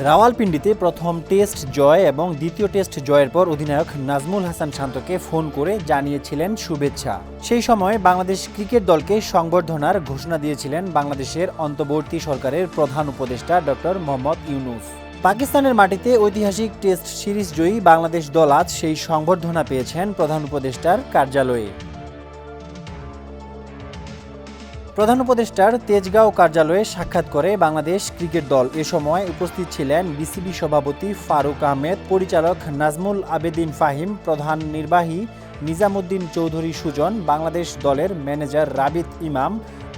রাওয়ালপিন্ডিতে প্রথম টেস্ট জয় এবং দ্বিতীয় টেস্ট জয়ের পর অধিনায়ক নাজমুল হাসান শান্তকে ফোন করে জানিয়েছিলেন শুভেচ্ছা। সেই সময় বাংলাদেশ ক্রিকেট দলকে সংবর্ধনার ঘোষণা দিয়েছিলেন বাংলাদেশের অন্তর্বর্তী সরকারের প্রধান উপদেষ্টা ডক্টর মোহাম্মদ ইউনুস। পাকিস্তানের মাটিতে ঐতিহাসিক টেস্ট সিরিজ জয়ী বাংলাদেশ দল আজ সেই সংবর্ধনা পেয়েছেন প্রধান উপদেষ্টার কার্যালয়ে। প্রধান উপদেষ্টার তেজগাঁও কার্যালয়ে সাক্ষাৎ করে বাংলাদেশ ক্রিকেট দল। এ সময় উপস্থিত ছিলেন বিসিবি সভাপতি ফারুক আহমেদ, পরিচালক নাজমুল আবেদিন ফাহিম, প্রধান নির্বাহী নিজামুদ্দিন চৌধুরী সুজন, বাংলাদেশ দলের ম্যানেজার রাবিত ইমাম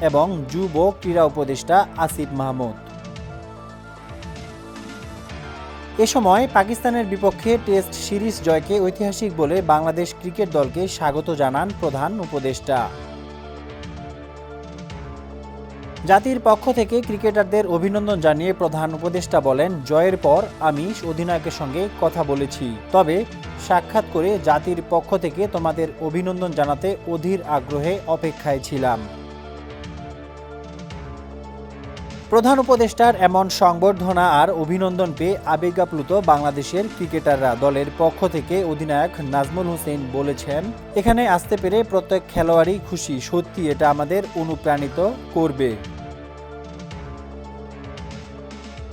এবং যুব ক্রীড়া উপদেষ্টা আসিফ মাহমুদ। এ সময় পাকিস্তানের বিপক্ষে টেস্ট সিরিজ জয়কে ঐতিহাসিক বলে বাংলাদেশ ক্রিকেট দলকে স্বাগত জানান প্রধান উপদেষ্টা। জাতির পক্ষ থেকে ক্রিকেটারদের অভিনন্দন জানিয়ে প্রধান উপদেষ্টা বলেন, জয়ের পর আমি অধিনায়কের সঙ্গে কথা বলেছি। তবে সাক্ষাৎ করে জাতির পক্ষ থেকে তোমাদের অভিনন্দন জানাতে অধীর আগ্রহে অপেক্ষায় ছিলাম। প্রধান উপদেষ্টার এমন সংবর্ধনা আর অভিনন্দন পেয়ে আবেগাপ্লুত বাংলাদেশের ক্রিকেটাররা দলের পক্ষ থেকে অধিনায়ক নাজমুল হোসেন বলেছেন, এখানে আসতে পেরে প্রত্যেক খেলোয়াড়ই খুশি। সত্যি এটা আমাদের অনুপ্রাণিত করবে।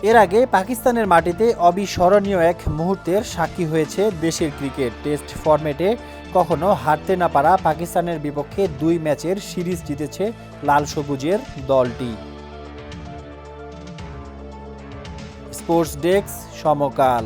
এর আগে পাকিস্তানের মাটিতে অবিস্মরণীয় এক মুহূর্তের সাক্ষী হয়েছে দেশের ক্রিকেট। টেস্ট ফরম্যাটে কখনো হারতে না পারা পাকিস্তানের বিপক্ষে দুই ম্যাচের সিরিজ জিতেছে লাল সবুজের দলটি। Sports desk Samakal.